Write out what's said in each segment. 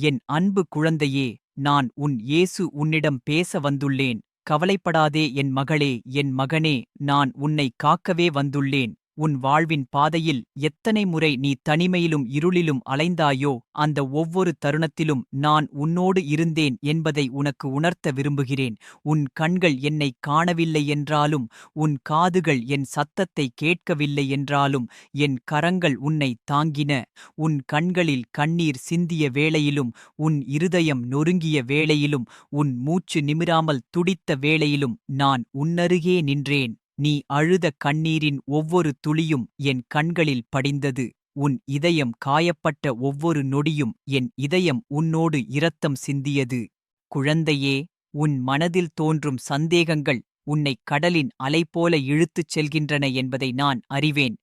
என் அன்பு குழந்தையே நான் உன் இயேசு உன்னிடம் பேச வந்துள்ளேன். கவலைப்படாதே என் மகளே என் மகனே நான் உன்னை காக்கவே வந்துள்ளேன். உன் வாழ்வின் பாதையில் எத்தனை முறை நீ தனிமையிலும் இருளிலும் அலைந்தாயோ அந்த ஒவ்வொரு தருணத்திலும் நான் உன்னோடு இருந்தேன் என்பதை உனக்கு உணர்த்த விரும்புகிறேன். உன் கண்கள் என்னை காணவில்லை என்றாலும் உன் காதுகள் என் சத்தத்தை கேட்கவில்லை என்றாலும் என் கரங்கள் உன்னை தாங்கின. உன் கண்களில் கண்ணீர் சிந்திய வேளையிலும் உன் இருதயம் நொறுங்கிய வேளையிலும் உன் மூச்சு நிமிராமல் துடித்த வேளையிலும் நான் உன்னருகே நின்றேன். நீ அழுத கண்ணீரின் ஒவ்வொரு துளியும் என் கண்களில் படிந்தது. உன் இதயம் காயப்பட்ட ஒவ்வொரு நொடியும் என் இதயம் உன்னோடு இரத்தம் சிந்தியது. குழந்தையே உன் மனதில் தோன்றும் சந்தேகங்கள் உன்னை கடலின் அலை போல இழுத்துச் செல்கின்றன என்பதை நான் அறிவேன்.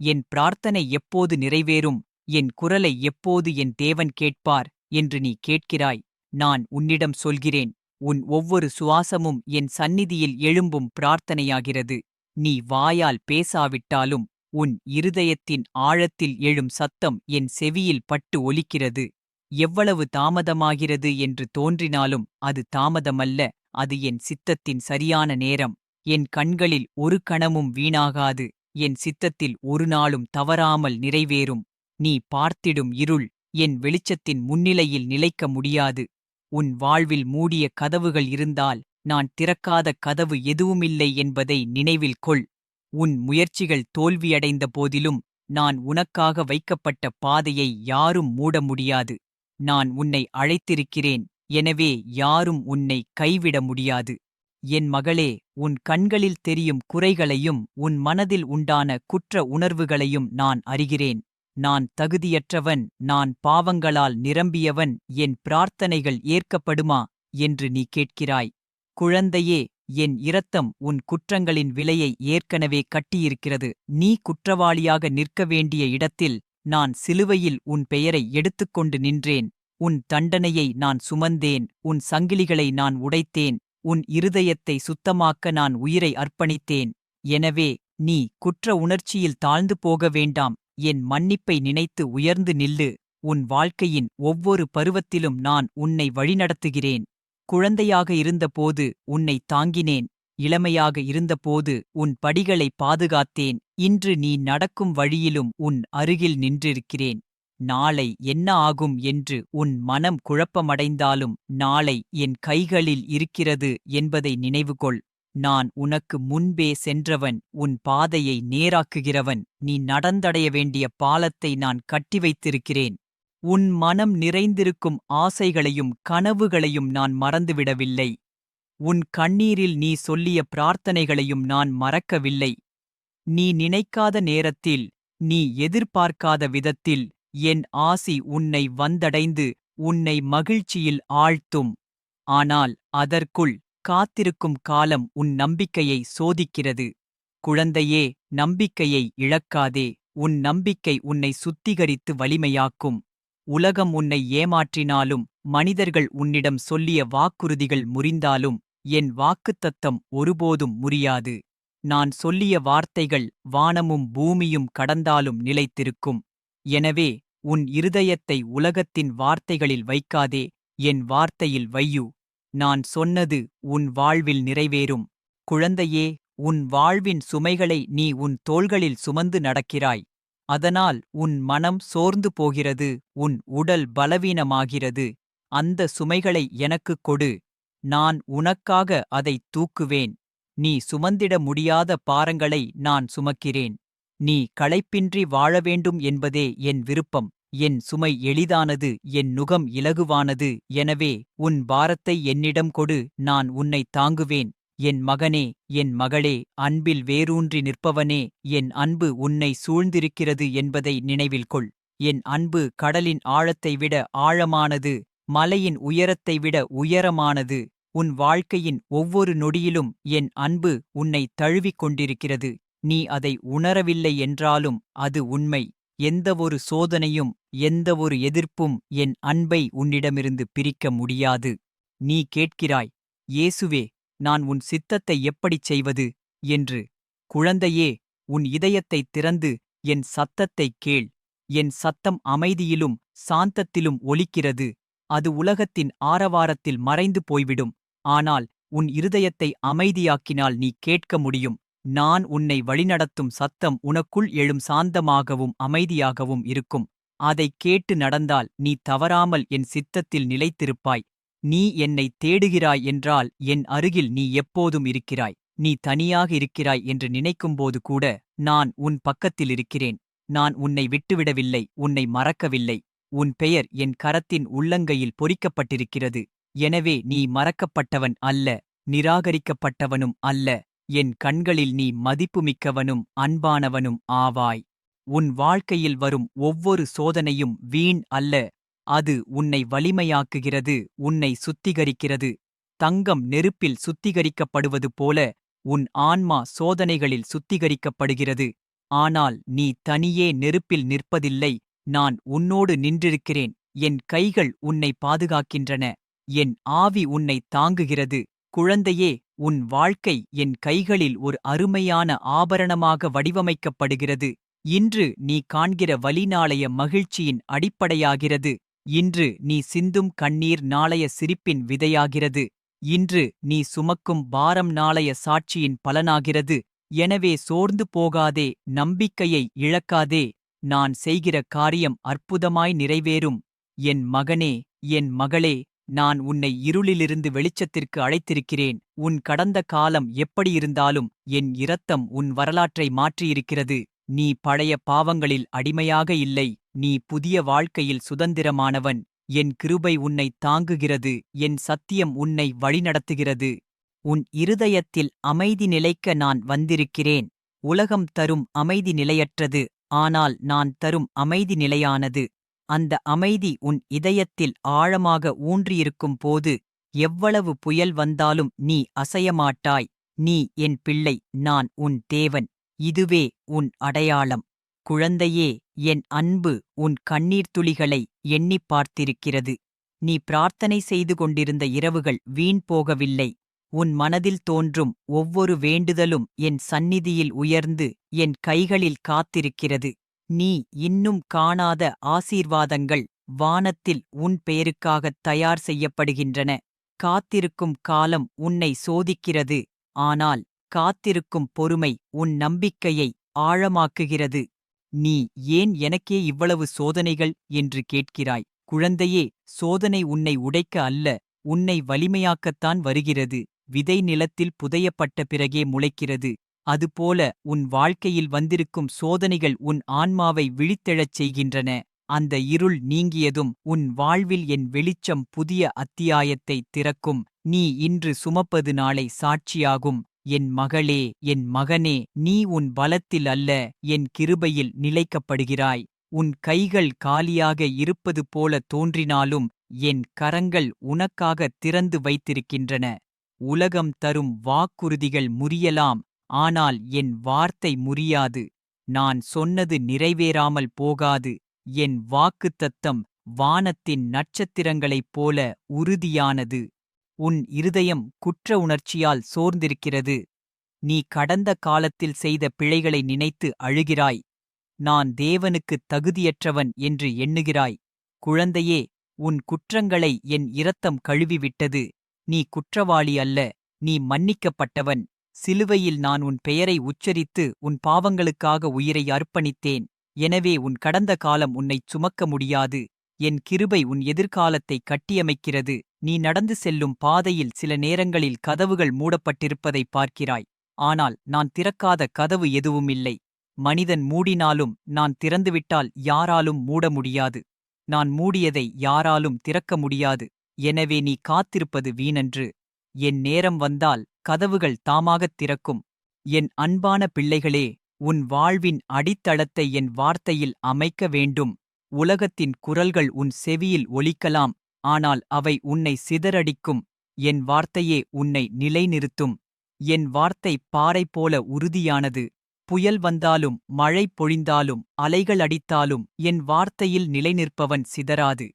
என் பிரார்த்தனை எப்போது நிறைவேறும்? என் குரலை எப்போது என் தேவன் கேட்பார்? என்று நீ கேட்கிறாய். நான் உன்னிடம் சொல்கிறேன். உன் ஒவ்வொரு சுவாசமும் என் சந்நிதியில் எழும்பும் பிரார்த்தனையாகிறது. நீ வாயால் பேசாவிட்டாலும் உன் இருதயத்தின் ஆழத்தில் எழும் சத்தம் என் செவியில் பட்டு ஒலிக்கிறது. எவ்வளவு தாமதமாகிறது என்று தோன்றினாலும் அது தாமதமல்ல அது என் சித்தத்தின் சரியான நேரம். என் கண்களில் ஒரு கணமும் வீணாகாது என் சித்தத்தில் ஒரு நாளும் தவறாமல் நிறைவேறும். நீ பார்த்திடும் இருள் என் வெளிச்சத்தின் முன்னிலையில் நிலைக்க முடியாது. உன் வாழ்வில் மூடிய கதவுகள் இருந்தால் நான் திறக்காத கதவு எதுவுமில்லை என்பதை நினைவில் கொள். உன் முயற்சிகள் தோல்வியடைந்த போதிலும் நான் உனக்காக வைக்கப்பட்ட பாதையை யாரும் மூட முடியாது. நான் உன்னை அழைத்திருக்கிறேன் எனவே யாரும் உன்னை கைவிட முடியாது. என் மகளே உன் கண்களில் தெரியும் குறைகளையும் உன் மனதில் உண்டான குற்ற உணர்வுகளையும் நான் அறிகிறேன். நான் தகுதியற்றவன் நான் பாவங்களால் நிரம்பியவன் என் பிரார்த்தனைகள் ஏற்கப்படுமா? என்று நீ கேட்கிறாய். குழந்தையே என் இரத்தம் உன் குற்றங்களின் விலையை ஏற்கனவே கட்டியிருக்கிறது. நீ குற்றவாளியாக நிற்க வேண்டிய இடத்தில் நான் சிலுவையில் உன் பெயரை எடுத்துக்கொண்டு நின்றேன். உன் தண்டனையை நான் சுமந்தேன். உன் சங்கிலிகளை நான் உடைத்தேன். உன் இருதயத்தை சுத்தமாக்க நான் உயிரை அர்ப்பணித்தேன். எனவே நீ குற்ற உணர்ச்சியில் தாழ்ந்து போக வேண்டாம். என் மன்னிப்பை நினைத்து உயர்ந்து நில்லு. உன் வாழ்க்கையின் ஒவ்வொரு பருவத்திலும் நான் உன்னை வழிநடத்துகிறேன். குழந்தையாக இருந்தபோது உன்னை தாங்கினேன். இளமையாக இருந்தபோது உன் படிகளை பாதுகாத்தேன். இன்று நீ நடக்கும் வழியிலும் உன் அருகில் நின்றிருக்கிறேன். நாளை என்ன ஆகும் என்று உன் மனம் குழப்பமடைந்தாலும் நாளை என் கைகளில் இருக்கிறது என்பதை நினைவுகொள். நான் உனக்கு முன்பே சென்றவன் உன் பாதையை நேராக்குகிறவன் நீ நடந்தடைய வேண்டிய பாலத்தை நான் கட்டி வைத்திருக்கிறேன். உன் மனம் நிறைந்திருக்கும் ஆசைகளையும் கனவுகளையும் நான் மறந்துவிடவில்லை. உன் கண்ணீரில் நீ சொல்லிய பிரார்த்தனைகளையும் நான் மறக்கவில்லை. நீ நினைக்காத நேரத்தில் நீ எதிர்பார்க்காத விதத்தில் என் ஆசி உன்னை வந்தடைந்து உன்னை மகிழ்ச்சியில் ஆழ்த்தும். ஆனால் அதற்குள் காத்திருக்கும் காலம் உன் நம்பிக்கையை சோதிக்கிறது. குழந்தையே நம்பிக்கையை இழக்காதே. உன் நம்பிக்கை உன்னை சுத்திகரித்து வலிமையாக்கும். உலகம் உன்னை ஏமாற்றினாலும் மனிதர்கள் உன்னிடம் சொல்லிய வாக்குறுதிகள் முறிந்தாலும் என் வாக்குத்தத்தம் ஒருபோதும் முறியாது. நான் சொல்லிய வார்த்தைகள் வானமும் பூமியும் கடந்தாலும் நிலைத்திருக்கும். எனவே உன் இருதயத்தை உலகத்தின் வார்த்தைகளில் வைக்காதே. என் வார்த்தையில் வையு. நான் சொன்னது உன் வாழ்வில் நிறைவேறும். குழந்தையே உன் வாழ்வின் சுமைகளை நீ உன் தோள்களில் சுமந்து நடக்கிறாய். அதனால் உன் மனம் சோர்ந்து போகிறது உன் உடல் பலவீனமாகிறது. அந்த சுமைகளை எனக்குக் கொடு. நான் உனக்காக அதைத் தூக்குவேன். நீ சுமந்திட முடியாத பாரங்களை நான் சுமக்கிறேன். நீ களைப்பின்றி வாழ வேண்டும் என்பதே என் விருப்பம். என் சுமை எளிதானது என் நுகம் இலகுவானது எனவே உன் பாரத்தை என்னிடம் கொடு நான் உன்னை தாங்குவேன். என் மகனே என் மகளே அன்பில் வேரூன்றி நிற்பவனே என் அன்பு உன்னை சூழ்ந்திருக்கிறது என்பதை நினைவில் கொள். என் அன்பு கடலின் ஆழத்தை விட ஆழமானது மலையின் உயரத்தை விட உயரமானது உன் வாழ்க்கையின் ஒவ்வொரு நொடியிலும் என் அன்பு உன்னை தழுவிக் கொண்டிருக்கிறது. நீ அதை உணரவில்லை என்றாலும் அது உண்மை. எந்தவொரு சோதனையும் எந்தவொரு எதிர்ப்பும் என் அன்பை உன்னிடமிருந்து பிரிக்க முடியாது. நீ கேட்கிறாய் இயேசுவே நான் உன் சித்தத்தை எப்படிச் செய்வது? என்று. குழந்தையே உன் இதயத்தைத் திறந்து என் சத்தத்தைக் கேள். என் சத்தம் அமைதியிலும் சாந்தத்திலும் ஒலிக்கிறது. அது உலகத்தின் ஆரவாரத்தில் மறைந்து போய்விடும். ஆனால் உன் இருதயத்தை அமைதியாக்கினால் நீ கேட்க முடியும். நான் உன்னை வழிநடத்தும் சத்தம் உனக்குள் எழும் சாந்தமாகவும் அமைதியாகவும் இருக்கும். அதைக் கேட்டு நடந்தால் நீ தவறாமல் என் சித்தத்தில் நிலைத்திருப்பாய். நீ என்னை தேடுகிறாய் என்றால் என் அருகில் நீ எப்போதும் இருக்கிறாய். நீ தனியாக இருக்கிறாய் என்று நினைக்கும்போது கூட நான் உன் பக்கத்தில் இருக்கிறேன். நான் உன்னை விட்டுவிடவில்லை உன்னை மறக்கவில்லை. உன் பெயர் என் கரத்தின் உள்ளங்கையில் பொறிக்கப்பட்டிருக்கிறது. எனவே நீ மறக்கப்பட்டவன் அல்ல நிராகரிக்கப்பட்டவனும் அல்ல. என் கண்களில் நீ மதிப்புமிக்கவனும் அன்பானவனும் ஆவாய். உன் வாழ்க்கையில் வரும் ஒவ்வொரு சோதனையும் வீண் அல்ல. அது உன்னை வலிமையாக்குகிறது உன்னை சுத்திகரிக்கிறது. தங்கம் நெருப்பில் சுத்திகரிக்கப்படுவது போல உன் ஆன்மா சோதனைகளில் சுத்திகரிக்கப்படுகிறது. ஆனால் நீ தனியே நெருப்பில் நிற்பதில்லை நான் உன்னோடு நின்றிருக்கிறேன். என் கைகள் உன்னை பாதுகாக்கின்றன என் ஆவி உன்னை தாங்குகிறது. குழந்தையே உன் வாழ்க்கை என் கைகளில் ஒரு அருமையான ஆபரணமாக வடிவமைக்கப்படுகிறது. இன்று நீ காண்கிற வலிநாளைய மகிழ்ச்சியின் அடிப்படையாகிறது. இன்று நீ சிந்தும் கண்ணீர் நாளைய சிரிப்பின் விதையாகிறது. இன்று நீ சுமக்கும் பாரம் நாளைய சாட்சியின் பலனாகிறது. எனவே சோர்ந்து போகாதே நம்பிக்கையை இழக்காதே. நான் செய்கிற காரியம் அற்புதமாய் நிறைவேறும். என் மகனே என் மகளே நான் உன்னை இருளிலிருந்து வெளிச்சத்திற்கு அழைத்திருக்கிறேன். உன் கடந்த காலம் எப்படியிருந்தாலும் என் இரத்தம் உன் வரலாற்றை மாற்றியிருக்கிறது. நீ பழைய பாவங்களில் அடிமையாக இல்லை நீ புதிய வாழ்க்கையில் சுதந்திரமானவன் என் கிருபை உன்னை தாங்குகிறது என் சத்தியம் உன்னை வழிநடத்துகிறது உன் இருதயத்தில் அமைதி நிலைக்க நான் வந்திருக்கிறேன் உலகம் தரும் அமைதி நிலையற்றது ஆனால் நான் தரும் அமைதி நிலையானது அந்த அமைதி உன் இதயத்தில் ஆழமாக ஊன்றியிருக்கும் போது எவ்வளவு புயல் வந்தாலும் நீ அசையமாட்டாய் நீ என் பிள்ளை நான் உன் தேவன். இதுவே உன் அடையாளம். குழந்தையே என் அன்பு உன் கண்ணீர் துளிகளை எண்ணிப் பார்த்திருக்கிறது. நீ பிரார்த்தனை செய்து கொண்டிருந்த இரவுகள் வீண் போகவில்லை. உன் மனதில் தோன்றும் ஒவ்வொரு வேண்டுதலும் என் சந்நிதியில் உயர்ந்து என் கைகளில் காத்திருக்கிறது. நீ இன்னும் காணாத ஆசீர்வாதங்கள் வானத்தில் உன் பெயருக்காகத் தயார் செய்யப்படுகின்றன. காத்திருக்கும் காலம் உன்னை சோதிக்கிறது. ஆனால் காத்திருக்கும் பொறுமை உன் நம்பிக்கையை ஆழமாக்குகிறது. நீ ஏன் எனக்கே இவ்வளவு சோதனைகள்? என்று கேட்கிறாய். குழந்தையே சோதனை உன்னை உடைக்க அல்ல உன்னை வலிமையாக்கத்தான் வருகிறது. விதை நிலத்தில் புதையப்பட்ட பிறகே முளைக்கிறது. அதுபோல உன் வாழ்க்கையில் வந்திருக்கும் சோதனைகள் உன் ஆன்மாவை விழித்தெழச் செய்கின்றன. அந்த இருள் நீங்கியதும் உன் வாழ்வில் என் வெளிச்சம் புதிய அத்தியாயத்தை திறக்கும். நீ இன்று சுமப்பது நாளை சாட்சியாகும். என் மகளே என் மகனே நீ உன் பலத்தில் அல்ல என் கிருபையில் நிலைக்கப்படுகிறாய். உன் கைகள் காலியாக இருப்பது போல தோன்றினாலும் என் கரங்கள் உனக்காக திறந்து வைத்திருக்கின்றன. உலகம் தரும் வாக்குறுதிகள் முறியலாம் ஆனால் என் வார்த்தை முறியாது. நான் சொன்னது நிறைவேறாமல் போகாது. என் வாக்குத்தத்தம் வானத்தின் நட்சத்திரங்களைப் போல உறுதியானது. உன் இருதயம் குற்ற உணர்ச்சியால் சோர்ந்திருக்கிறது. நீ கடந்த காலத்தில் செய்த பிழைகளை நினைத்து அழுகிறாய். நான் தேவனுக்குத் தகுதியற்றவன் என்று எண்ணுகிறாய். குழந்தையே உன் குற்றங்களை என் இரத்தம் கழுவிவிட்டது. நீ குற்றவாளி அல்ல நீ மன்னிக்கப்பட்டவன். சிலுவையில் நான் உன் பெயரை உச்சரித்து உன் பாவங்களுக்காக உயிரை அர்ப்பணித்தேன். எனவே உன் கடந்த காலம் உன்னைச் சுமக்க முடியாது. என் கிருபை உன் எதிர்காலத்தை கட்டியமைக்கிறது. நீ நடந்து செல்லும் பாதையில் சில நேரங்களில் கதவுகள் மூடப்பட்டிருப்பதைப் பார்க்கிறாய். ஆனால் நான் திறக்காத கதவு எதுவும் இல்லை. மனிதன் மூடினாலும் நான் திறந்துவிட்டால் யாராலும் மூட முடியாது. நான் மூடியதை யாராலும் திறக்க முடியாது. எனவே நீ காத்திருப்பது வீணன்று. என் நேரம் வந்தால் கதவுகள் தாமாகத் திறக்கும். என் அன்பான பிள்ளைகளே உன் வாழ்வின் அடித்தளத்தை என் வார்த்தையில் அமைக்க வேண்டும். உலகத்தின் குரல்கள் உன் செவியில் ஒலிக்கலாம். ஆனால் அவை உன்னை சிதறடிக்கும். என் வார்த்தையே உன்னை நிலைநிறுத்தும். என் வார்த்தை பாறை போல உறுதியானது. புயல் வந்தாலும் மழை பொழிந்தாலும் அலைகள் அடித்தாலும் என் வார்த்தையில் நிலைநிற்பவன் சிதறாது.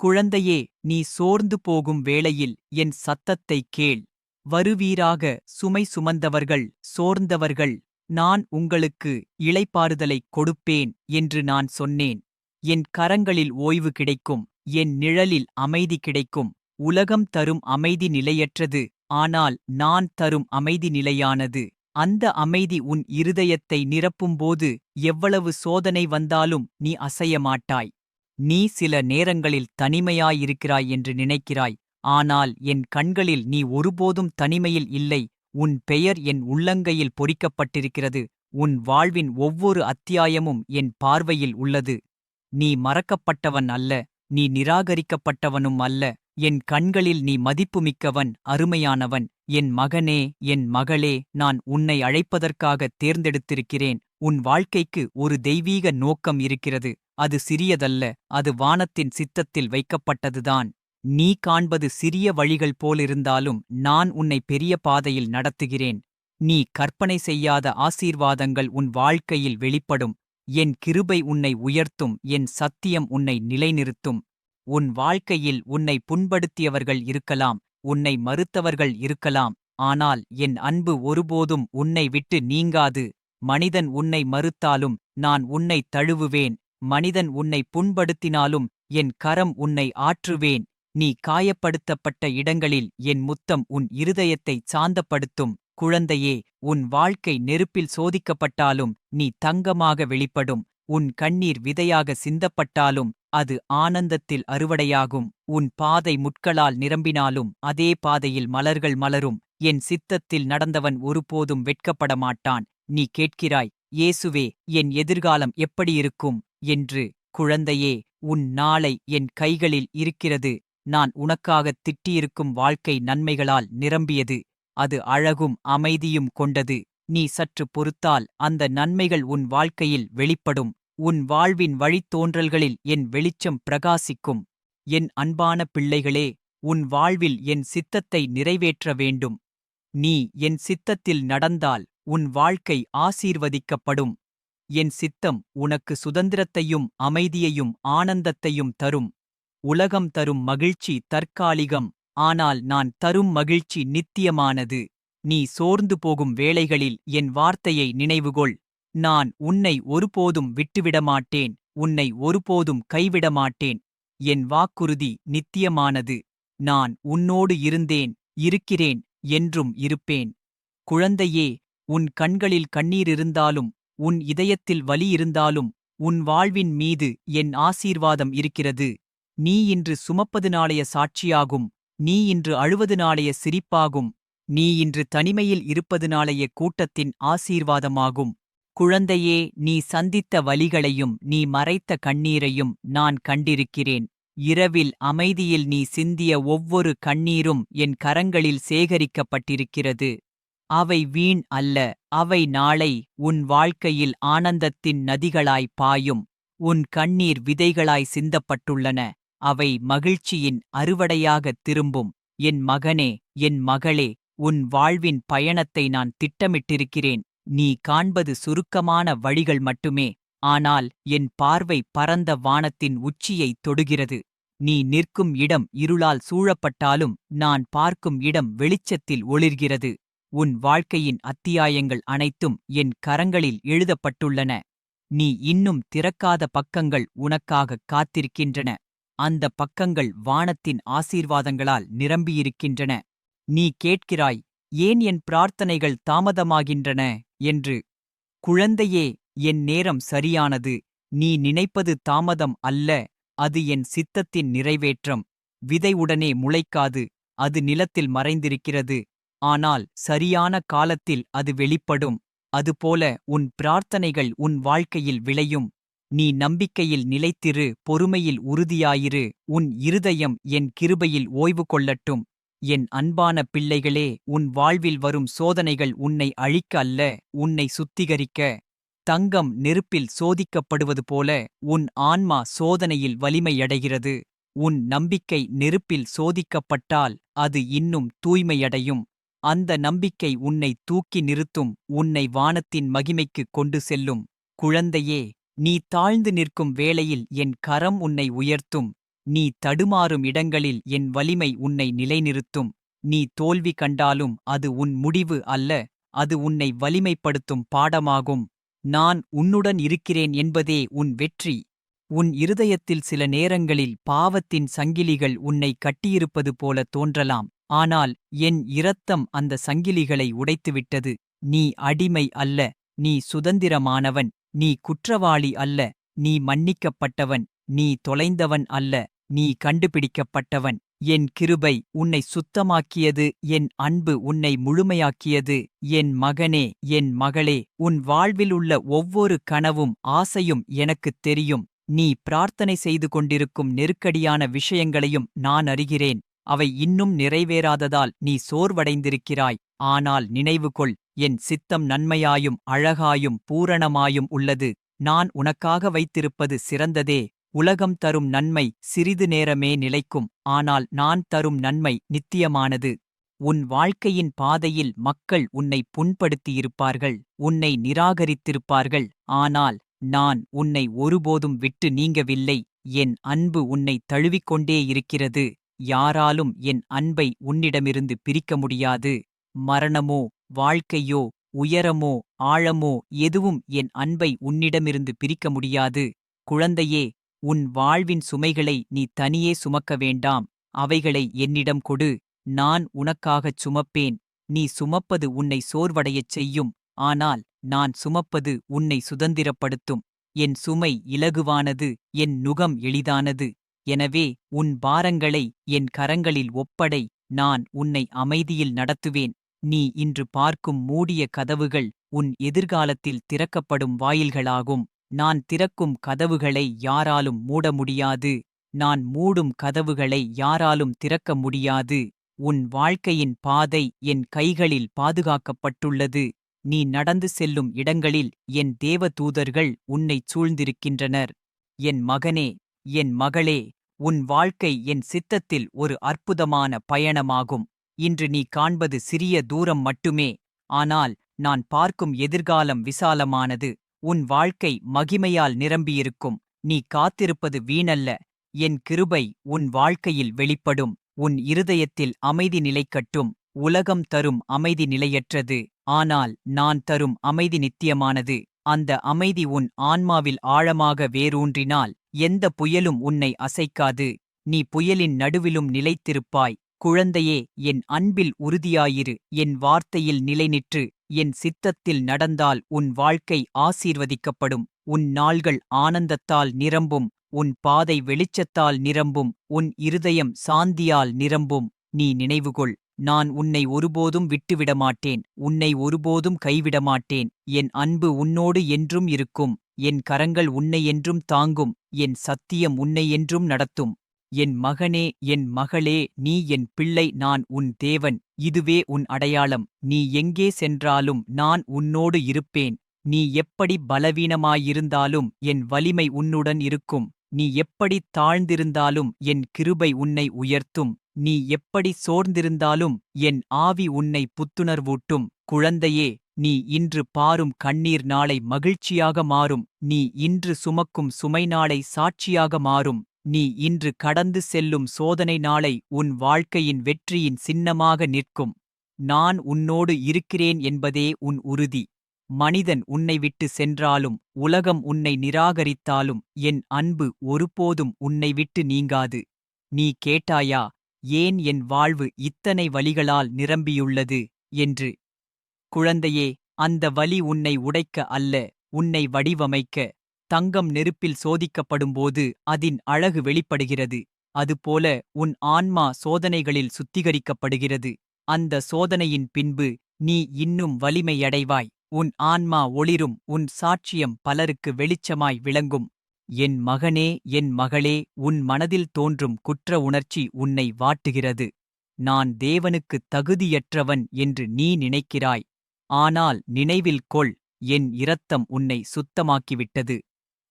குழந்தையே நீ சோர்ந்து போகும் வேளையில் என் சத்தத்தைக் கேள். வருவீராக சுமை சுமந்தவர்கள் சோர்ந்தவர்கள் நான் உங்களுக்கு இளைப்பாறுதலைக் கொடுப்பேன் என்று நான் சொன்னேன். என் கரங்களில் ஓய்வு கிடைக்கும். என் நிழலில் அமைதி கிடைக்கும். உலகம் தரும் அமைதி நிலையற்றது. ஆனால் நான் தரும் அமைதி நிலையானது. அந்த அமைதி உன் இருதயத்தை நிரப்பும்போது எவ்வளவு சோதனை வந்தாலும் நீ அசைய மாட்டாய். நீ சில நேரங்களில் தனிமையாயிருக்கிறாய் என்று நினைக்கிறாய். ஆனால் என் கண்களில் நீ ஒருபோதும் தனிமையில் இல்லை. உன் பெயர் என் உள்ளங்கையில் பொறிக்கப்பட்டிருக்கிறது. உன் வாழ்வின் ஒவ்வொரு அத்தியாயமும் என் பார்வையில் உள்ளது. நீ மறக்கப்பட்டவன் அல்ல. நீ நிராகரிக்கப்பட்டவனும் அல்ல. என் கண்களில் நீ மதிப்புமிக்கவன் அருமையானவன். என் மகனே என் மகளே நான் உன்னை அழைப்பதற்காக தேர்ந்தெடுத்திருக்கிறேன். உன் வாழ்க்கைக்கு ஒரு தெய்வீக நோக்கம் இருக்கிறது. அது சிறியதல்ல அது வானத்தின் சித்தத்தில் வைக்கப்பட்டதுதான். நீ காண்பது சிறிய வழிகள் போலிருந்தாலும் நான் உன்னை பெரிய பாதையில் நடத்துகிறேன். நீ கற்பனை செய்யாத ஆசீர்வாதங்கள் உன் வாழ்க்கையில் வெளிப்படும். என் கிருபை உன்னை உயர்த்தும் என் சத்தியம் உன்னை நிலைநிறுத்தும். உன் வாழ்க்கையில் உன்னை புண்படுத்தியவர்கள் இருக்கலாம் உன்னை மறுத்தவர்கள் இருக்கலாம். ஆனால் என் அன்பு ஒருபோதும் உன்னை விட்டு நீங்காது. மனிதன் உன்னை மறுத்தாலும் நான் உன்னை தழுவுவேன். மனிதன் உன்னை புண்படுத்தினாலும் என் கரம் உன்னை ஆற்றுவேன். நீ காயப்படுத்தப்பட்ட இடங்களில் என் முத்தம் உன் இருதயத்தை சாந்தப்படுத்தும். குழந்தையே உன் வாழ்க்கை நெருப்பில் சோதிக்கப்பட்டாலும் நீ தங்கமாக வெளிப்படும். உன் கண்ணீர் விதையாக சிந்தப்பட்டாலும் அது ஆனந்தத்தில் அறுவடையாகும். உன் பாதை முட்களால் நிரம்பினாலும் அதே பாதையில் மலர்கள் மலரும். என் சித்தத்தில் நடந்தவன் ஒருபோதும் வெட்கப்பட மாட்டான் நீ கேட்கிறாய் இயேசுவே என் எதிர்காலம் எப்படியிருக்கும் என்று குழந்தையே உன் நாளை என் கைகளில் இருக்கிறது. நான் உனக்காகத் திட்டியிருக்கும் வாழ்க்கை நன்மைகளால் நிரம்பியது. அது அழகும் அமைதியும் கொண்டது. நீ சற்று பொறுத்தால் அந்த நன்மைகள் உன் வாழ்க்கையில் வெளிப்படும். உன் வாழ்வின் வழித்தோன்றல்களில் என் வெளிச்சம் பிரகாசிக்கும். என் அன்பான பிள்ளைகளே உன் வாழ்வில் என் சித்தத்தை நிறைவேற்ற வேண்டும். நீ என் சித்தத்தில் நடந்தால் உன் வாழ்க்கை ஆசீர்வதிக்கப்படும். என் சித்தம் உனக்கு சுதந்திரத்தையும் அமைதியையும் ஆனந்தத்தையும் தரும். உலகம் தரும் மகிழ்ச்சி தற்காலிகம். ஆனால் நான் தரும் மகிழ்ச்சி நித்தியமானது. நீ சோர்ந்து போகும் வேளைகளில் என் வார்த்தையை நினைவுகொள். நான் உன்னை ஒருபோதும் விட்டுவிடமாட்டேன். உன்னை ஒருபோதும் கைவிடமாட்டேன். என் வாக்குறுதி நித்தியமானது. நான் உன்னோடு இருந்தேன் இருக்கிறேன் என்றும் இருப்பேன். குழந்தையே உன் கண்களில் கண்ணீர் இருந்தாலும் உன் இதயத்தில் வலி இருந்தாலும் உன் வாழ்வின் மீது என் ஆசீர்வாதம் இருக்கிறது. நீ இன்று சுமப்பது நாளைய சாட்சியாகும். நீ இன்று அழுவது நாளைய சிரிப்பாகும். நீ இன்று தனிமையில் இருப்பது நாளைய கூட்டத்தின் ஆசீர்வாதமாகும். குழந்தையே நீ சந்தித்த வலிகளையும் நீ மறைத்த கண்ணீரையும் நான் கண்டிருக்கிறேன். இரவில் அமைதியில் நீ சிந்திய ஒவ்வொரு கண்ணீரும் என் கரங்களில் சேகரிக்கப்பட்டிருக்கிறது. அவை வீண் அல்ல அவை நாளை உன் வாழ்க்கையில் ஆனந்தத்தின் நதிகளாய் பாயும். உன் கண்ணீர் விதைகளாய் சிந்தப்பட்டுள்ளன. அவை மகிழ்ச்சியின் அறுவடையாகத் திரும்பும். என் மகனே என் மகளே உன் வாழ்வின் பயணத்தை நான் திட்டமிட்டிருக்கிறேன். நீ காண்பது சுருக்கமான வழிகள் மட்டுமே. ஆனால் என் பார்வை பரந்த வானத்தின் உச்சியை தொடுகிறது. நீ நிற்கும் இடம் இருளால் சூழப்பட்டாலும் நான் பார்க்கும் இடம் வெளிச்சத்தில் ஒளிர்கிறது. உன் வாழ்க்கையின் அத்தியாயங்கள் அனைத்தும் என் கரங்களில் எழுதப்பட்டுள்ளன. நீ இன்னும் திறக்காத பக்கங்கள் உனக்காகக் காத்திருக்கின்றன. அந்த பக்கங்கள் வானத்தின் ஆசீர்வாதங்களால் நிரம்பியிருக்கின்றன. நீ கேட்கிறாய் ஏன் என் பிரார்த்தனைகள் தாமதமாகின்றன? என்று. குழந்தையே என் நேரம் சரியானது. நீ நினைப்பது தாமதம் அல்ல அது என் சித்தத்தின் நிறைவேற்றம். விதை உடனே முளைக்காது அது நிலத்தில் மறைந்திருக்கிறது. ஆனால் சரியான காலத்தில் அது வெளிப்படும். அதுபோல உன் பிரார்த்தனைகள் உன் வாழ்க்கையில் விளையும். நீ நம்பிக்கையில் நிலைத்திரு பொறுமையில் உறுதியாயிரு உன் இருதயம் என் கிருபையில் ஓய்வு கொள்ளட்டும். என் அன்பான பிள்ளைகளே உன் வாழ்வில் வரும் சோதனைகள் உன்னை அழிக்க அல்ல உன்னை சுத்திகரிக்க. தங்கம் நெருப்பில் சோதிக்கப்படுவது போல உன் ஆன்மா சோதனையில் வலிமையடைகிறது. உன் நம்பிக்கை நெருப்பில் சோதிக்கப்பட்டால் அது இன்னும் தூய்மையடையும். அந்த நம்பிக்கை உன்னை தூக்கி நிறுத்தும் உன்னை வானத்தின் மகிமைக்குக் கொண்டு செல்லும். குழந்தையே நீ தாழ்ந்து நிற்கும் வேளையில் என் கரம் உன்னை உயர்த்தும். நீ தடுமாறும் இடங்களில் என் வலிமை உன்னை நிலைநிறுத்தும். நீ தோல்வி கண்டாலும் அது உன் முடிவு அல்ல அது உன்னை வலிமைப்படுத்தும் பாடமாகும். நான் உன்னுடன் இருக்கிறேன் என்பதே உன் வெற்றி. உன் இருதயத்தில் சில நேரங்களில் பாவத்தின் சங்கிலிகள் உன்னை கட்டியிருப்பது போல தோன்றலாம். ஆனால் என் இரத்தம் அந்த சங்கிலிகளை உடைத்துவிட்டது. நீ அடிமை அல்ல நீ சுதந்திரமானவன். நீ குற்றவாளி அல்ல நீ மன்னிக்கப்பட்டவன் நீ தொலைந்தவன் அல்ல நீ கண்டுபிடிக்கப்பட்டவன். என் கிருபை உன்னை சுத்தமாக்கியது என் அன்பு உன்னை முழுமையாக்கியது. என் மகனே என் மகளே உன் வாழ்வில் உள்ள ஒவ்வொரு கனவும் ஆசையும் எனக்குத் தெரியும். நீ பிரார்த்தனை செய்து கொண்டிருக்கும் நெருக்கடியான விஷயங்களையும் நான் அறிகிறேன். அவை இன்னும் நிறைவேறாததால் நீ சோர்வடைந்திருக்கிறாய். ஆனால் நினைவுகொள் என் சித்தம் நன்மையாயும் அழகாயும் பூரணமாயும் உள்ளது. நான் உனக்காக வைத்திருப்பது சிறந்ததே. உலகம் தரும் நன்மை சிறிது நேரமே நிலைக்கும் ஆனால் நான் தரும் நன்மை நித்தியமானது. உன் வாழ்க்கையின் பாதையில் மக்கள் உன்னை புண்படுத்தியிருப்பார்கள் உன்னை நிராகரித்திருப்பார்கள். ஆனால் நான் உன்னை ஒருபோதும் விட்டு நீங்கவில்லை. என் அன்பு உன்னை தழுவிக்கொண்டே இருக்கிறது. யாராலும் என் அன்பை உன்னிடமிருந்து பிரிக்க முடியாது. மரணமோ வாழ்க்கையோ உயரமோ ஆழமோ எதுவும் என் அன்பை உன்னிடமிருந்து பிரிக்க முடியாது. குழந்தையே உன் வாழ்வின் சுமைகளை நீ தனியே சுமக்க வேண்டாம். அவைகளை என்னிடம் கொடு. நான் உனக்காகச் சுமப்பேன். நீ சுமப்பது உன்னை சோர்வடையச் செய்யும். ஆனால் நான் சுமப்பது உன்னை சுதந்திரப்படுத்தும். என் சுமை இலகுவானது என் நுகம் எளிதானது. எனவே உன் பாரங்களை என் கரங்களில் ஒப்படை. நான் உன்னை அமைதியில் நடத்துவேன். நீ இன்று பார்க்கும் மூடிய கதவுகள் உன் எதிர்காலத்தில் திறக்கப்படும் வாயில்களாகும். நான் திறக்கும் கதவுகளை யாராலும் மூட முடியாது. நான் மூடும் கதவுகளை யாராலும் திறக்க முடியாது. உன் வாழ்க்கையின் பாதை என் கைகளில் பாதுகாக்கப்பட்டுள்ளது. நீ நடந்து செல்லும் இடங்களில் என் தேவதூதர்கள் உன்னைச் சூழ்ந்திருக்கின்றனர். என் மகனே என் மகளே உன் வாழ்க்கை என் சித்தத்தில் ஒரு அற்புதமான பயணமாகும். இன்று நீ காண்பது சிறிய தூரம் மட்டுமே. ஆனால் நான் பார்க்கும் எதிர்காலம் விசாலமானது. உன் வாழ்க்கை மகிமையால் நிரம்பியிருக்கும். நீ காத்திருப்பது வீணல்ல. என் கிருபை உன் வாழ்க்கையில் வெளிப்படும். உன் இருதயத்தில் அமைதி நிலைக்கட்டும். உலகம் தரும் அமைதி நிலையற்றது. ஆனால் நான் தரும் அமைதி நித்தியமானது. அந்த அமைதி உன் ஆன்மாவில் ஆழமாக வேரூன்றினால் எந்த புயலும் உன்னை அசைக்காது. நீ புயலின் நடுவிலும் நிலைத்திருப்பாய். குழந்தையே என் அன்பில் உறுதியாயிரு என் வார்த்தையில் நிலைநிற்று என் சித்தத்தில் நடந்தால் உன் வாழ்க்கை ஆசீர்வதிக்கப்படும் உன் நாள்கள் ஆனந்தத்தால் நிரம்பும் உன் பாதை வெளிச்சத்தால் நிரம்பும் உன் இருதயம் சாந்தியால் நிரம்பும் நீ நினைவுகொள் நான் உன்னை ஒருபோதும் விட்டுவிடமாட்டேன் உன்னை ஒருபோதும் கைவிடமாட்டேன் என் அன்பு உன்னோடு என்றும் இருக்கும் என் கரங்கள் உன்னை என்றும் தாங்கும் என் சத்தியம் உன்னை என்றும் நடத்தும். என் மகனே என் மகளே நீ என் பிள்ளை நான் உன் தேவன். இதுவே உன் அடையாளம். நீ எங்கே சென்றாலும் நான் உன்னோடு இருப்பேன். நீ எப்படி பலவீனமாயிருந்தாலும் என் வலிமை உன்னுடன் இருக்கும். நீ எப்படி தாழ்ந்திருந்தாலும் என் கிருபை உன்னை உயர்த்தும். நீ எப்படி சோர்ந்திருந்தாலும் என் ஆவி உன்னை புத்துணர்வூட்டும். குழந்தையே நீ இன்று பாரும் கண்ணீர் நாளை மகிழ்ச்சியாக மாறும். நீ இன்று சுமக்கும் சுமை நாளை சாட்சியாக மாறும். நீ இன்று கடந்து செல்லும் சோதனை நாளை உன் வாழ்க்கையின் வெற்றியின் சின்னமாக நிற்கும். நான் உன்னோடு இருக்கிறேன் என்பதே உன் உறுதி. மனிதன் உன்னை விட்டு சென்றாலும் உலகம் உன்னை நிராகரித்தாலும் என் அன்பு ஒருபோதும் உன்னை விட்டு நீங்காது. நீ கேட்டாயா ஏன் என் வாழ்வு இத்தனை வலிகளால் நிரம்பியுள்ளது? என்று. குழந்தையே அந்த வலி உன்னை உடைக்க அல்ல உன்னை வடிவமைக்க. தங்கம் நெருப்பில் சோதிக்கப்படும்போது அதன் அழகு வெளிப்படுகிறது. அதுபோல உன் ஆன்மா சோதனைகளில் சுத்திகரிக்கப்படுகிறது. அந்த சோதனையின் பின்பு நீ இன்னும் வலிமையடைவாய். உன் ஆன்மா ஒளிரும் உன் சாட்சியம் பலருக்கு வெளிச்சமாய் விளங்கும். என் மகனே என் மகளே உன் மனதில் தோன்றும் குற்ற உணர்ச்சி உன்னை வாட்டுகிறது. நான் தேவனுக்குத் தகுதியற்றவன் என்று நீ நினைக்கிறாய். ஆனால் நினைவில் கொள் என் இரத்தம் உன்னை சுத்தமாக்கிவிட்டது.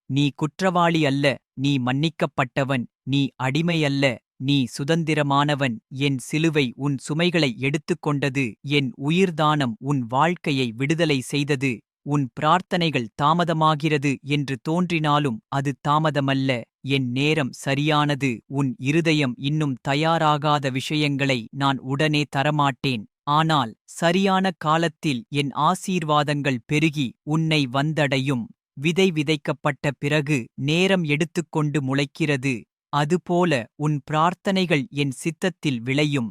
நீ குற்றவாளி அல்ல நீ மன்னிக்கப்பட்டவன் நீ அடிமையல்ல நீ சுதந்திரமானவன் என் சிலுவை உன் சுமைகளை எடுத்துக்கொண்டது என் உயிர்தானம் உன் வாழ்க்கையை விடுதலை செய்தது உன் பிரார்த்தனைகள் தாமதமாகிறது என்று தோன்றினாலும் அது தாமதமல்ல என் நேரம் சரியானது உன் இருதயம் இன்னும் தயாராகாத விஷயங்களை நான் உடனே தரமாட்டேன் ஆனால் சரியான காலத்தில் என் ஆசீர்வாதங்கள் பெருகி உன்னை வந்தடையும். விதை விதைக்கப்பட்ட பிறகு நேரம் எடுத்துக்கொண்டு முளைக்கிறது. அதுபோல உன் பிரார்த்தனைகள் என் சித்தத்தில் விளையும்.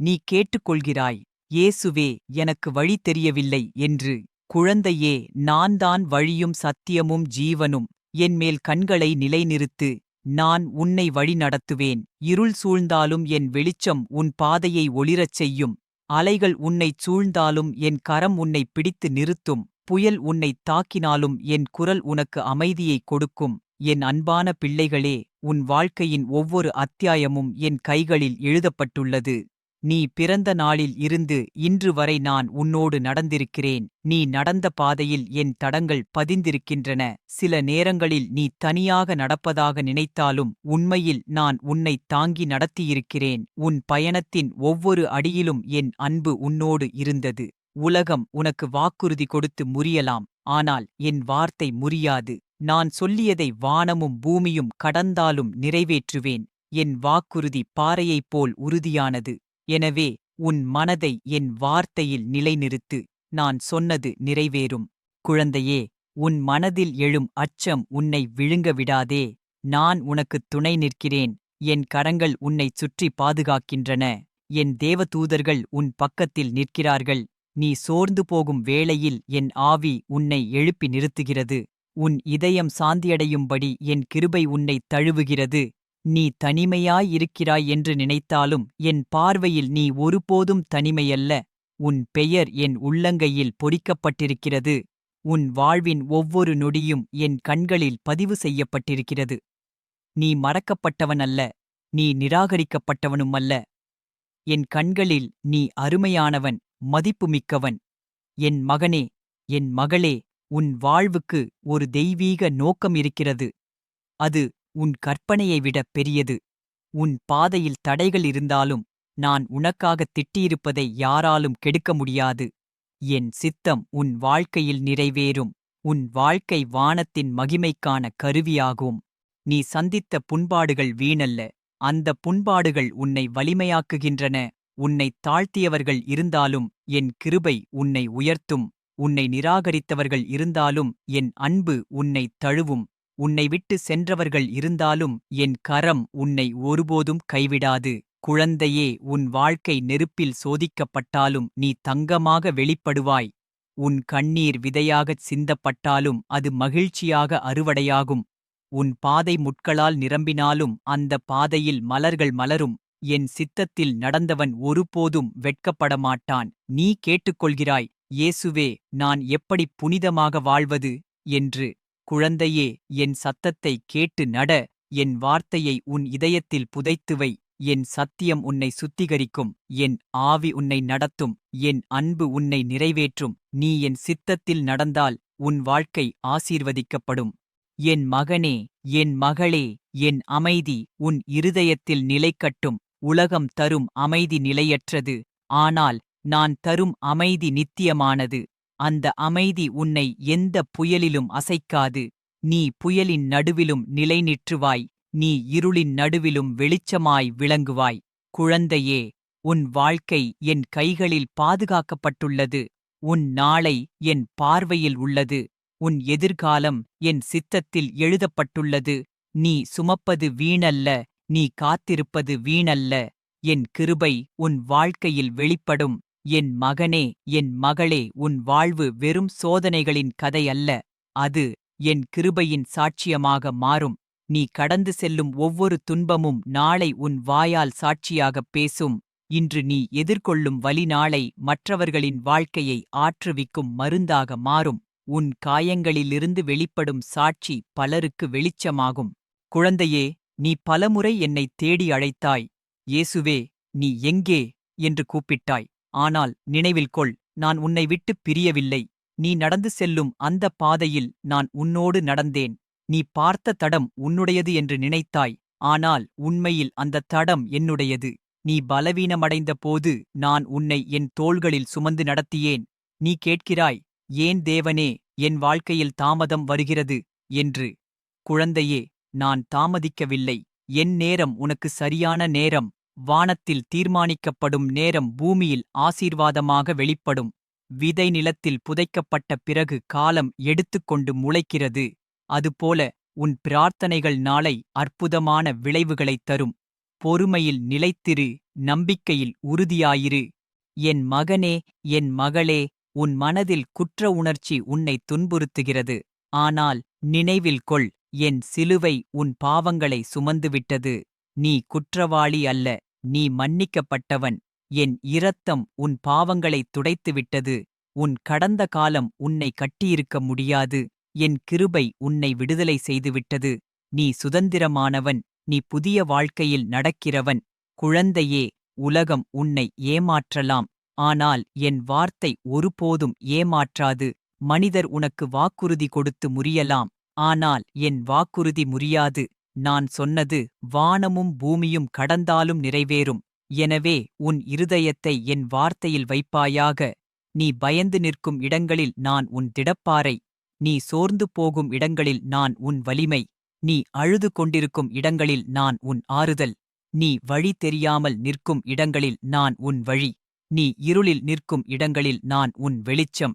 நீ கேட்டுக்கொள்கிறாய் இயேசுவே எனக்கு வழி தெரியவில்லை என்று. குழந்தையே நான்தான் வழியும் சத்தியமும் ஜீவனும். என்மேல் கண்களை நிலைநிறுத்து நான் உன்னை வழிநடத்துவேன் இருள் சூழ்ந்தாலும் என் வெளிச்சம் உன் பாதையை ஒளிரச் செய்யும். அலைகள் உன்னைச் சூழ்ந்தாலும் என் கரம் உன்னை பிடித்து நிறுத்தும். புயல் உன்னைத் தாக்கினாலும் என் குரல் உனக்கு அமைதியைக் கொடுக்கும். என் அன்பான பிள்ளைகளே உன் வாழ்க்கையின் ஒவ்வொரு அத்தியாயமும் என் கைகளில் எழுதப்பட்டுள்ளது. நீ பிறந்த நாளில் இருந்து இன்று வரை நான் உன்னோடு நடந்திருக்கிறேன். நீ நடந்த பாதையில் என் தடங்கள் பதிந்திருக்கின்றன. சில நேரங்களில் நீ தனியாக நடப்பதாக நினைத்தாலும் உண்மையில் நான் உன்னை தாங்கி நடத்தியிருக்கிறேன். உன் பயணத்தின் ஒவ்வொரு அடியிலும் என் அன்பு உன்னோடு இருந்தது. உலகம் உனக்கு வாக்குறுதி கொடுத்து முறியலாம். ஆனால் என் வார்த்தை முறியாது. நான் சொல்லியதை வானமும் பூமியும் கடந்தாலும் நிறைவேற்றுவேன். என் வாக்குறுதி பாறையைப் போல் உறுதியானது. எனவே உன் மனதை என் வார்த்தையில் நிலைநிறுத்து. நான் சொன்னது நிறைவேறும். குழந்தையே உன் மனதில் எழும் அச்சம் உன்னை விழுங்க விடாதே. நான் உனக்குத் துணை நிற்கிறேன். என் கரங்கள் உன்னைச் சுற்றி பாதுகாக்கின்றன. என் தேவதூதர்கள் உன் பக்கத்தில் நிற்கிறார்கள். நீ சோர்ந்து போகும் வேளையில் என் ஆவி உன்னை எழுப்பி நிறுத்துகிறது. உன் இதயம் சாந்தியடையும்படி என் கிருபை உன்னைத் தழுவுகிறது. நீ தனிமையாயிருக்கிறாய் என்று நினைத்தாலும் என் பார்வையில் நீ ஒருபோதும் தனிமையல்ல. உன் பெயர் என் உள்ளங்கையில் பொறிக்கப்பட்டிருக்கிறது. உன் வாழ்வின் ஒவ்வொரு நொடியும் என் கண்களில் பதிவு செய்யப்பட்டிருக்கிறது. நீ மறக்கப்பட்டவன் அல்ல நீ நிராகரிக்கப்பட்டவனும் அல்ல என் கண்களில் நீ அருமையானவன். மதிப்புமிக்கவன். என் மகனே என் மகளே உன் வாழ்வுக்கு ஒரு தெய்வீக நோக்கம் இருக்கிறது. அது உன் கற்பனையை விட பெரியது. உன் பாதையில் தடைகள் இருந்தாலும் நான் உனக்காகத் திட்டியிருப்பதை யாராலும் கெடுக்க முடியாது. என் சித்தம் உன் வாழ்க்கையில் நிறைவேறும். உன் வாழ்க்கை வானத்தின் மகிமைக்கான கருவியாகும். நீ சந்தித்த புண்பாடுகள் வீணல்ல. அந்த புண்பாடுகள் உன்னை வலிமையாக்குகின்றன. உன்னை தாழ்த்தியவர்கள் இருந்தாலும் என் கிருபை உன்னை உயர்த்தும். உன்னை நிராகரித்தவர்கள் இருந்தாலும் என் அன்பு உன்னை தழுவும். உன்னை விட்டு சென்றவர்கள் இருந்தாலும் என் கரம் உன்னை ஒருபோதும் கைவிடாது. குழந்தையே உன் வாழ்க்கை நெருப்பில் சோதிக்கப்பட்டாலும் நீ தங்கமாக வெளிப்படுவாய். உன் கண்ணீர் விதையாகச் சிந்தப்பட்டாலும் அது மகிழ்ச்சியாக அறுவடையாகும். உன் பாதை முட்களால் நிரம்பினாலும் அந்த பாதையில் மலர்கள் மலரும். என் சித்தத்தில் நடந்தவன் ஒருபோதும் வெட்கப்படமாட்டான். நீ கேட்டுக்கொள்கிறாய் இயேசுவே நான் எப்படி புனிதமாக வாழ்வது? என்று. குழந்தையே என் சத்தத்தை கேட்டு நட என் வார்த்தையை உன் இதயத்தில் புதைத்துவை என் சத்தியம் உன்னை சுத்திகரிக்கும். என் ஆவி உன்னை நடத்தும். என் அன்பு உன்னை நிறைவேற்றும். நீ என் சித்தத்தில் நடந்தால் உன் வாழ்க்கை ஆசீர்வதிக்கப்படும். என் மகனே என் மகளே என் அமைதி உன் இருதயத்தில் நிலைக்கட்டும். உலகம் தரும் அமைதி நிலையற்றது. ஆனால் நான் தரும் அமைதி நித்தியமானது. அந்த அமைதி உன்னை எந்த புயலிலும் அசைக்காது. நீ புயலின் நடுவிலும் நிலைநிற்றுவாய். நீ இருளின் நடுவிலும் வெளிச்சமாய் விளங்குவாய். குழந்தையே உன் வாழ்க்கை என் கைகளில் பாதுகாக்கப்பட்டுள்ளது. உன் நாளை என் பார்வையில் உள்ளது. உன் எதிர்காலம் என் சித்தத்தில் எழுதப்பட்டுள்ளது. நீ சுமப்பது வீணல்ல. நீ காத்திருப்பது வீணல்ல. என் கிருபை உன் வாழ்க்கையில் வெளிப்படும். என் மகனே என் மகளே உன் வாழ்வு வெறும் சோதனைகளின் கதையல்ல அது என் கிருபையின் சாட்சியமாக மாறும். நீ கடந்து செல்லும் ஒவ்வொரு துன்பமும் நாளை உன் வாயால் சாட்சியாகப் பேசும். இன்று நீ எதிர்கொள்ளும் வலி நாளை மற்றவர்களின் வாழ்க்கையை ஆற்றுவிக்கும் மருந்தாக மாறும். உன் காயங்களிலிருந்து வெளிப்படும் சாட்சி பலருக்கு வெளிச்சமாகும். குழந்தையே நீ பலமுறை என்னைத் தேடி அழைத்தாய். இயேசுவே நீ எங்கே? என்று கூப்பிட்டாய். ஆனால் நினைவில் கொள் நான் உன்னை விட்டுப் பிரியவில்லை. நீ நடந்து செல்லும் அந்த பாதையில் நான் உன்னோடு நடந்தேன். நீ பார்த்த தடம் உன்னுடையது என்று நினைத்தாய். ஆனால் உண்மையில் அந்த தடம் என்னுடையது. நீ பலவீனமடைந்த போது நான் உன்னை என் தோள்களில் சுமந்து நடத்தியேன். நீ கேட்கிறாய் ஏன் தேவனே என் வாழ்க்கையில் தாமதம் வருகிறது? என்று. குழந்தையே நான் தாமதிக்கவில்லை. என் நேரம் உனக்கு சரியான நேரம். வானத்தில் தீர்மானிக்கப்படும் நேரம் பூமியில் ஆசீர்வாதமாக வெளிப்படும். விதை நிலத்தில் புதைக்கப்பட்ட பிறகு காலம் எடுத்துக்கொண்டு முளைக்கிறது. அதுபோல உன் பிரார்த்தனைகள் நாளை அற்புதமான விளைவுகளைத் தரும். பொறுமையில் நிலைத்திரு நம்பிக்கையில் உறுதியாயிரு. என் மகனே என் மகளே உன் மனதில் குற்ற உணர்ச்சி உன்னை துன்புறுத்துகிறது. ஆனால் நினைவில் கொள் என் சிலுவை உன் பாவங்களை சுமந்துவிட்டது. நீ குற்றவாளி அல்ல நீ மன்னிக்கப்பட்டவன். என் இரத்தம் உன் பாவங்களைத் துடைத்துவிட்டது. உன் கடந்த காலம் உன்னை கட்டியிருக்க முடியாது. என் கிருபை உன்னை விடுதலை செய்துவிட்டது. நீ சுதந்திரமானவன் நீ புதிய வாழ்க்கையில் நடக்கிறவன். குழந்தையே உலகம் உன்னை ஏமாற்றலாம். ஆனால் என் வார்த்தை ஒருபோதும் ஏமாற்றாது. மனிதர் உனக்கு வாக்குறுதி கொடுத்து முறியலாம். ஆனால் என் வாக்குறுதி முறியாது. நான் சொன்னது வானமும் பூமியும் கடந்தாலும் நிறைவேறும். எனவே உன் இருதயத்தை என் வார்த்தையில் வைப்பாயாக. நீ பயந்து நிற்கும் இடங்களில் நான் உன் திடப்பாறை. நீ சோர்ந்து போகும் இடங்களில் நான் உன் வலிமை. நீ அழுது கொண்டிருக்கும் இடங்களில் நான் உன் ஆறுதல். நீ வழி தெரியாமல் நிற்கும் இடங்களில் நான் உன் வழி. நீ இருளில் நிற்கும் இடங்களில் நான் உன் வெளிச்சம்.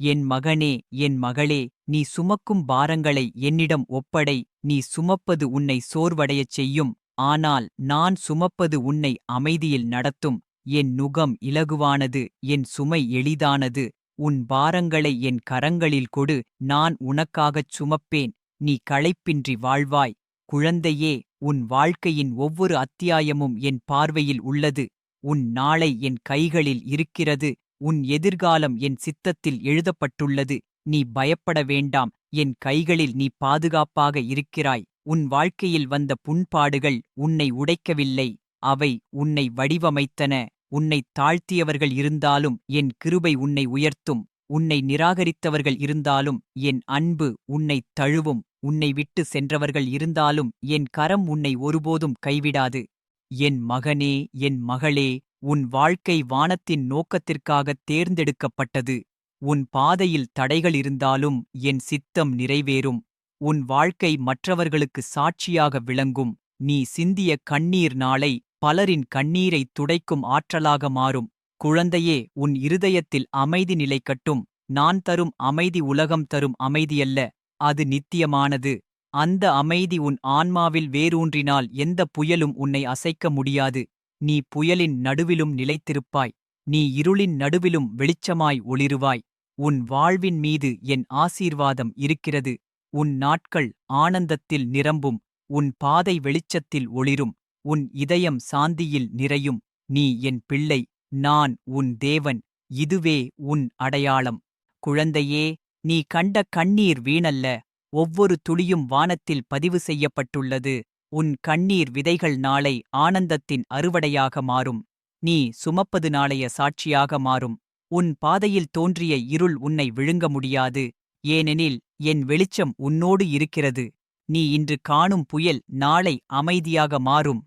என் மகனே என் மகளே நீ சுமக்கும் பாரங்களை என்னிடம் ஒப்படை நீ சுமப்பது உன்னை சோர்வடையச் செய்யும். ஆனால் நான் சுமப்பது உன்னை அமைதியில் நடத்தும். என் நுகம் இலகுவானது என் சுமை எளிதானது. உன் பாரங்களை என் கரங்களில் கொடு நான் உனக்காகச் சுமப்பேன். நீ களைப்பின்றி வாழ்வாய். குழந்தையே உன் வாழ்க்கையின் ஒவ்வொரு அத்தியாயமும் என் பார்வையில் உள்ளது. உன் நாளை என் கைகளில் இருக்கிறது. உன் எதிர்காலம் என் சித்தத்தில் எழுதப்பட்டுள்ளது. நீ பயப்பட வேண்டாம். என் கைகளில் நீ பாதுகாப்பாக இருக்கிறாய். உன் வாழ்க்கையில் வந்த புண்பாடுகள் உன்னை உடைக்கவில்லை. அவை உன்னை வடிவமைத்தன. உன்னை தாழ்த்தியவர்கள் இருந்தாலும் என் கிருபை உன்னை உயர்த்தும். உன்னை நிராகரித்தவர்கள் இருந்தாலும் என் அன்பு உன்னை தழுவும். உன்னை விட்டு சென்றவர்கள் இருந்தாலும் என் கரம் உன்னை ஒருபோதும் கைவிடாது. என் மகனே என் மகளே உன் வாழ்க்கை வானத்தின் நோக்கத்திற்காகத் தேர்ந்தெடுக்கப்பட்டது. உன் பாதையில் தடைகள் இருந்தாலும் என் சித்தம் நிறைவேறும். உன் வாழ்க்கை மற்றவர்களுக்கு சாட்சியாக விளங்கும். நீ சிந்திய கண்ணீர் நாளை பலரின் கண்ணீரை துடைக்கும் ஆற்றலாக மாறும். குழந்தையே உன் இருதயத்தில் அமைதி நிலைக்கட்டும் நான் தரும் அமைதி உலகம் தரும் அமைதியல்ல. அது நித்தியமானது. அந்த அமைதி உன் ஆன்மாவில் வேரூன்றினால் எந்த புயலும் உன்னை அசைக்க முடியாது. நீ புயலின் நடுவிலும் நிலைத்திருப்பாய். நீ இருளின் நடுவிலும் வெளிச்சமாய் ஒளிருவாய். உன் வாழ்வின் மீது என் ஆசீர்வாதம் இருக்கிறது. உன் நாட்கள் ஆனந்தத்தில் நிரம்பும். உன் பாதை வெளிச்சத்தில் ஒளிரும். உன் இதயம் சாந்தியில் நிறையும். நீ என் பிள்ளை. நான் உன் தேவன். இதுவே உன் அடையாளம். குழந்தையே நீ கண்ட கண்ணீர் வீணல்ல. ஒவ்வொரு துளியும் வானத்தில் பதிவு செய்யப்பட்டுள்ளது. உன் கண்ணீர் விதைகள் நாளை ஆனந்தத்தின் அறுவடையாக மாறும். நீ சுமப்பது நாளைய சாட்சியாக மாறும். உன் பாதையில் தோன்றிய இருள் உன்னை விழுங்க முடியாது. ஏனெனில் என் வெளிச்சம் உன்னோடு இருக்கிறது. நீ இன்று காணும் புயல் நாளை அமைதியாக மாறும்.